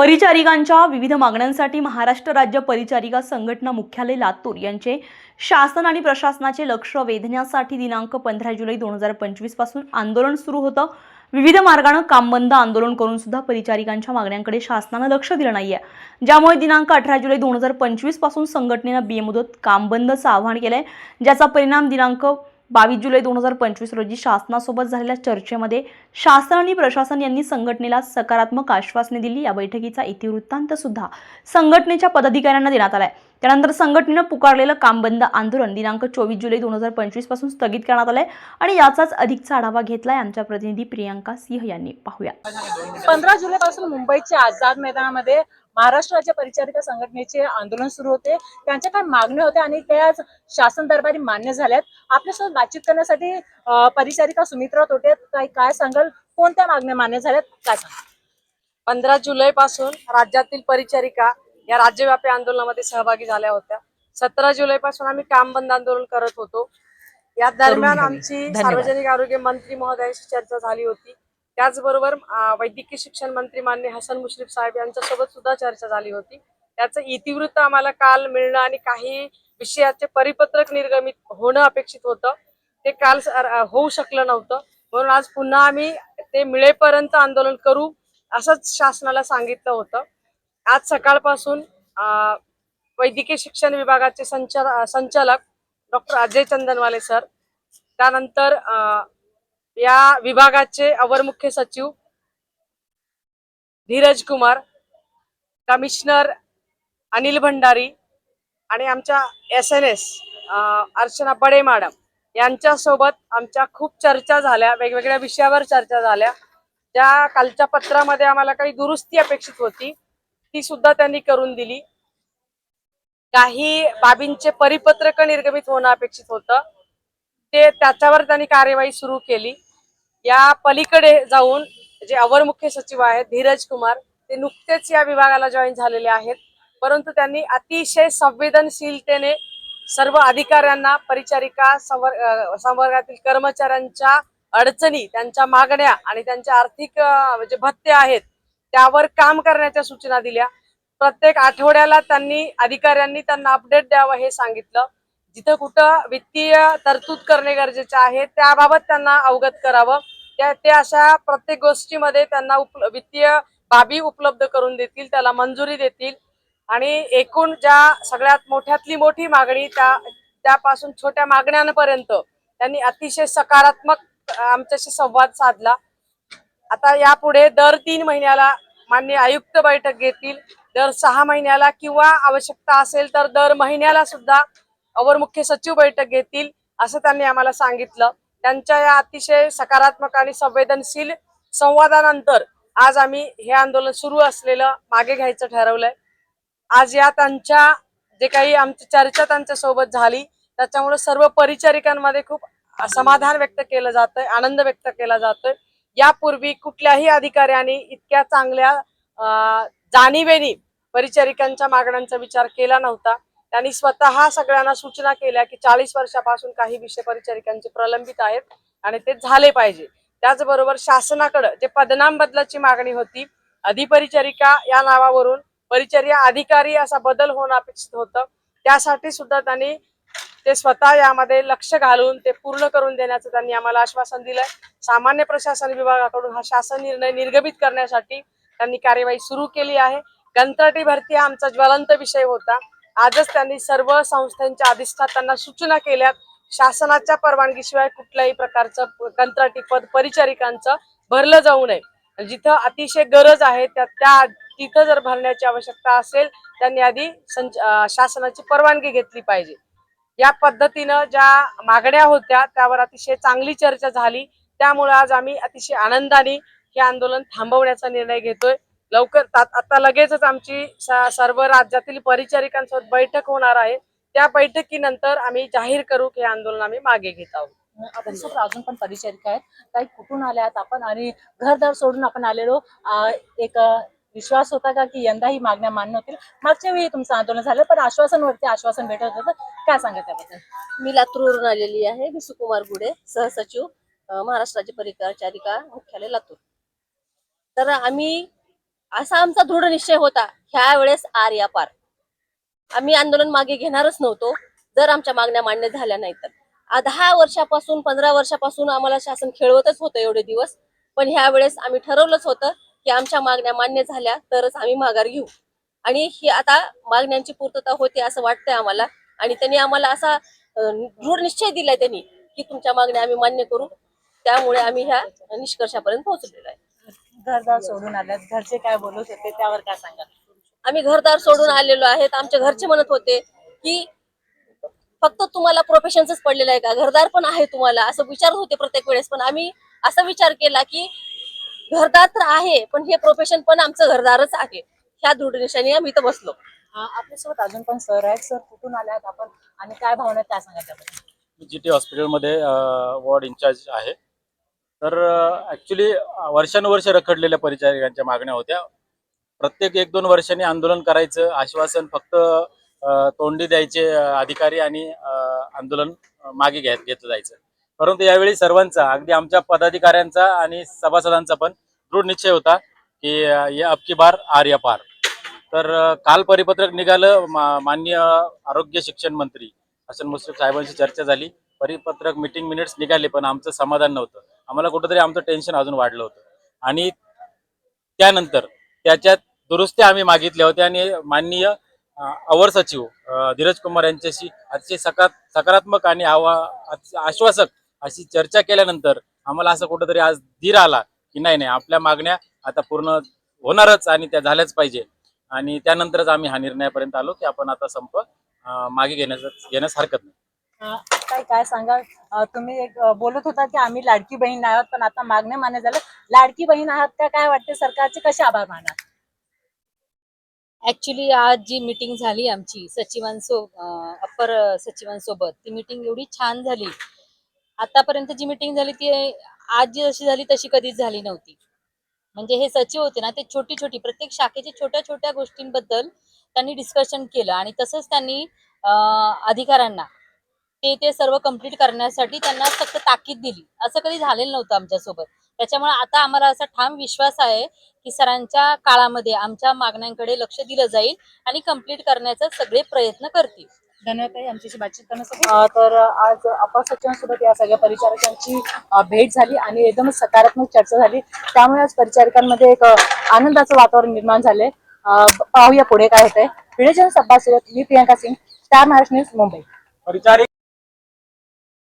परिचारिकांच्या विविध मागण्यांसाठी महाराष्ट्र राज्य परिचारिका संघटना मुख्यालय लातूर यांचे शासन आणि प्रशासनाचे लक्ष वेधण्यासाठी दिनांक पंधरा जुलै दोन हजार पंचवीसपासून आंदोलन सुरू होतं. विविध मार्गानं कामबंद आंदोलन करून सुद्धा परिचारिकांच्या मागण्यांकडे शासनानं लक्ष दिलं नाहीये. ज्यामुळे दिनांक अठरा जुलै दोन हजार पंचवीसपासून संघटनेनं बेमुदत कामबंदचं आवाहन केलंय ज्याचा परिणाम दिनांक बावीस जुलै दोन हजार पंचवीस रोजी शासनासोबत झालेल्या चर्चेमध्ये शासन आणि प्रशासन यांनी संघटनेला सकारात्मक आश्वासने दिली. या बैठकीचा इतिवृत्तांत सुद्धा संघटनेच्या पदाधिकाऱ्यांना देण्यात आलाय. त्यानंतर संघटनेनं पुकारलेलं कामबंद आंदोलन दिनांक चोवीस जुलै दोन हजार पंचवीसपासून स्थगित करण्यात आलंय आणि याचाच अधिकचा आढावा घेतलाय आमच्या प्रतिनिधी प्रियांका सिंह यांनी. पाहूया. पंधरा जुलैपासून मुंबईच्या आझाद मैदानामध्ये महाराष्ट्र राज्य परिचारिका संघटनेचे आंदोलन सुरू होते. त्यांच्या काय मागण्या होत्या आणि त्या आज शासन दरबारी मान्य झाल्यात. आपल्यासोबत बातचीत करण्यासाठी परिचारिका सुमित्रा तोटे काय काय सांगाल? कोणत्या मागण्या मान्य झाल्यात? काय सांगाल? पंधरा जुलै पासून राज्यातील परिचारिका या राज्यव्यापी आंदोलनामध्ये सहभागी झाल्या होत्या. सतरा जुलै पासून आम्ही काम बंद आंदोलन करत होतो. या दरम्यान. आमची. सार्वजनिक आरोग्य मंत्री महोदयाशी चर्चा झाली होती. त्याचबरोबर वैद्यकीय शिक्षण मंत्री मान्य हसन मुश्रीफ साहेब यांच्यासोबत सुद्धा चर्चा झाली होती. त्याचं इतिवृत्त आम्हाला काल मिळणं आणि काही विषयाचे परिपत्रक निर्गमित होणं अपेक्षित होतं. ते काल होऊ शकलं नव्हतं. म्हणून आज पुन्हा आम्ही ते मिळेपर्यंत आंदोलन करू असंच शासनाला सांगितलं होतं. आज सकाळपासून वैद्यकीय शिक्षण विभागाचे संचाल संचालक डॉक्टर अजय चंदनवाले सर त्यानंतर या विभागाचे अवर मुख्य सचिव धीरज कुमार कमिशनर अनिल भंडारी आणि आमच्या S N S Archana Bade madam यांच्यासोबत आमच्या खूप चर्चा झाल्या वेगवेगळ्या विषयावर चर्चा झाल्या. त्या कालच्या पत्रामध्ये आम्हाला काही दुरुस्ती अपेक्षित होती ती सुद्धा त्यांनी करून दिली. काही बाबींचे परिपत्रक निर्गमित होणं अपेक्षित होतं. ते त्याच्यावर त्यांनी कार्यवाही सुरू केली. या पलीकडे जाऊन जे अवर मुख्य सचिव आहेत धीरज कुमार ते नुकतेच या विभागाला जॉईन झालेले आहेत. परंतु त्यांनी अतिशय संवेदनशीलतेने सर्व अधिकाऱ्यांना परिचारिका संवर संवर्गातील कर्मचाऱ्यांच्या अडचणी त्यांच्या मागण्या आणि त्यांच्या आर्थिक जे भत्ते आहेत त्यावर काम करण्याच्या सूचना दिल्या. प्रत्येक आठवड्याला त्यांनी अधिकाऱ्यांनी त्यांना अपडेट द्यावं हे सांगितलं. जिथं कुठं वित्तीय तरतूद करणे गरजेचे आहे त्याबाबत त्यांना अवगत करावं. त्या ते अशा प्रत्येक गोष्टीमध्ये त्यांना उप वित्तीय बाबी उपलब्ध करून देतील त्याला मंजुरी देतील. आणि एकूण ज्या सगळ्यात मोठ्यातली मोठी मागणी त्या त्यापासून छोट्या मागण्यांपर्यंत त्यांनी अतिशय सकारात्मक आमच्याशी संवाद साधला. आता यापुढे दर तीन महिन्याला मान्य आयुक्त बैठक घेतील. दर सहा महिन्याला किंवा आवश्यकता असेल तर दर महिन्याला सुद्धा अवर मुख्य सचिव बैठक घेतील असं त्यांनी आम्हाला सांगितलं. त्यांच्या या अतिशय सकारात्मक आणि संवेदनशील संवादानंतर आज आम्ही हे आंदोलन सुरू असलेलं मागे घ्यायचं ठरवलंय. आज या त्यांच्या जे काही आमची चर्चा त्यांच्यासोबत झाली त्याच्यामुळे सर्व परिचारिकांमध्ये खूप समाधान व्यक्त केलं जातंय आनंद व्यक्त केला जातोय. यापूर्वी कुठल्याही अधिकाऱ्यांनी इतक्या चांगल्या जाणीवेनी परिचारिकांच्या मागण्यांचा विचार केला नव्हता. त्यांनी स्वतः सगळ्यांना सूचना केल्या की चाळीस वर्षापासून काही विषय परिचारिकांचे प्रलंबित आहेत आणि ते झाले पाहिजे. त्याचबरोबर शासनाकडं जे पदनाम बदलाची मागणी होती अधिपरिचारिका या नावावरून परिचर्या अधिकारी असा बदल होणं अपेक्षित होतं. त्यासाठी सुद्धा त्यांनी ते स्वतः यामध्ये लक्ष घालून ते पूर्ण करून देण्याचं त्यांनी आम्हाला आश्वासन दिलंय. सामान्य प्रशासन विभागाकडून हा शासन निर्णय निर्गमित करण्यासाठी त्यांनी कार्यवाही सुरू केली आहे. कंत्राटी भरती हा आमचा ज्वलंत विषय होता. आजच त्यांनी सर्व संस्थांच्या अधिष्ठातांना सूचना केल्यात. शासनाच्या परवानगीशिवाय कुठल्याही प्रकारचं कंत्राटी पद परिचारिकांचं भरलं जाऊ नये. जिथं अतिशय गरज आहे त्या त्या तिथं जर भरण्याची आवश्यकता असेल त्यांनी आधी संच शासनाची परवानगी घेतली पाहिजे. या पद्धतीनं ज्या मागण्या होत्या त्यावर अतिशय चांगली चर्चा झाली. त्यामुळे आज आम्ही अतिशय आनंदाने हे आंदोलन थांबवण्याचा निर्णय घेतोय. लवकर आता लगेचच आमची सर्व राज्यातील परिचारिकांसोबत बैठक होणार आहे. त्या बैठकीनंतर आम्ही जाहीर करू की हे आंदोलन आम्ही मागे घेत आहोत. अजून पण परिचारिका आहेत. काही कुठून आल्यात आपण आणि घरदार सोडून आपण आलेलो. एक विश्वास होता का की यंदा ही मागण्या मान्य होतील? मागच्या वेळी तुमचं आंदोलन झालं पण आश्वासनवरती आश्वासन भेटत होतं. काय सांगा त्याबद्दल? मी लातूरवरून आलेली आहे. मी सुकुमार गुडे सहसचिव अ, महाराष्ट्र राज्य परिचारिका मुख्यालय लातूर. तर आम्ही असा आमचा दृढ निश्चय होता ह्या वेळेस आर या पार. आम्ही आंदोलन मागे घेणारच नव्हतो जर आमच्या मागण्या मान्य झाल्या नाही तर दहा वर्षापासून पंधरा वर्षापासून आम्हाला शासन खेळवतच होतं एवढे दिवस पण ह्या वेळेस आम्ही ठरवलंच होतं की आमच्या मागण्या मान्य झाल्या तरच आम्ही माघार घेऊ. आणि ही आता मागण्यांची पूर्तता होते असं वाटतंय आम्हाला आणि त्यांनी आम्हाला असा दृढ निश्चय दिलाय त्यांनी की तुमच्या मागण्या आम्ही मान्य करू. त्यामुळे आम्ही ह्या निष्कर्षापर्यंत पोहोचलेलो आहे. घरदार सोडून आल्यात. घरचे काय बोलत होते त्यावर काय सांगा आम्ही घरदार सोडून आलेलो आहेत. आमच्या घरचे म्हणत होते की फक्त तुम्हाला प्रोफेशनच पडलेलं आहे का? घरदार पण आहे तुम्हाला. असं विचारत होते प्रत्येक वेळेस. पण आम्ही असा विचार केला की घरदार तर आहे पण हे प्रोफेशन पण आमचं घरदारच आहे. ह्या दृढ निशाने आम्ही इथं बसलो. आपल्यासोबत अजून पण सर आहेत. सर कुठून आल्यात आपण? आणि काय भावना आहेत काय सांगा त्याबद्दल जी टी हॉस्पिटलमध्ये वॉर्ड इन्चार्ज आहे. तर ॲक्च्युली वर्षानुवर्ष रखडलेल्या परिचारिकांच्या मागण्या होत्या. प्रत्येक एक दोन वर्षांनी आंदोलन करायचं आश्वासन फक्त तोंडी द्यायचे अधिकारी आणि आंदोलन मागे घेत घेतलं जायचं. परंतु यावेळी सर्वांचा अगदी आमच्या पदाधिकाऱ्यांचा आणि सभासदांचा पण दृढ निश्चय होता की या अबकी बार आर या पार. तर काल परिपत्रक निघालं माननीय आरोग्य शिक्षण मंत्री हसन मुश्रीफ साहेबांशी चर्चा झाली. परिपत्रक मिटिंग मिनिट्स निघाले पण आमचं समाधान नव्हतं. आम्हाला कुठंतरी आमचं टेन्शन अजून वाढलं होतं. आणि त्यानंतर त्याच्यात दुरुस्त्या आम्ही मागितल्या होत्या आणि माननीय अवर सचिव धीरज कुमार यांच्याशी अतिशय सका सकारात्मक आणि आवा आश्वासक अशी चर्चा केल्यानंतर आम्हाला असं कुठंतरी आज धीर आला की नाही नाही आपल्या मागण्या आता पूर्ण होणारच आणि त्या झाल्याच पाहिजे. आणि त्यानंतरच आम्ही हा निर्णयापर्यंत आलो की आपण आता संप मागे घेण्यास घेण्यास हरकत नाही. काय काय सांगा? तुम्ही एक बोलत होता की आम्ही लाडकी बहीण आहोत पण आता मागणे मान्य झालं लाडकी बहीण आहात का? काय वाटते सरकारचे? कसे आभार माना ऍक्च्युली आज जी मीटिंग झाली आमची सचिवांसो अप्पर सचिवांसोबत ती मीटिंग एवढी छान झाली. आतापर्यंत जी मीटिंग झाली ती आज जी जशी झाली तशी कधीच झाली नव्हती. म्हणजे हे सचिव होते ना ते छोटी छोटी प्रत्येक शाखेच्या छोट्या छोट्या गोष्टींबद्दल त्यांनी डिस्कशन केलं आणि तसंच त्यांनी अधिकाऱ्यांना ते ते सर्व कंप्लीट करण्यासाठी त्यांना फक्त ताकीद दिली. असं कधी झालेलं नव्हतं आमच्यासोबत. त्याच्यामुळे आता आम्हाला असा ठाम विश्वास आहे की सरांच्या काळामध्ये आमच्या मागण्यांकडे लक्ष दिलं जाईल आणि कंप्लीट करण्याचे सगळे प्रयत्न करतील. धन्यवाद आमच्याशी बातचीत करण्यासाठी. तर आज अप्पर सचिवांसोबत या सगळ्या परिचारकांची भेट झाली आणि एकदम सकारात्मक चर्चा झाली. त्यामुळे आज परिचारकांमध्ये एक आनंदाचं वातावरण निर्माण झाले पाहूया पुढे काय होतंय. व्हिडिओ सोबत मी प्रियांका सिंग स्टार महाराष्ट्र न्यूज मुंबई. परिचारिक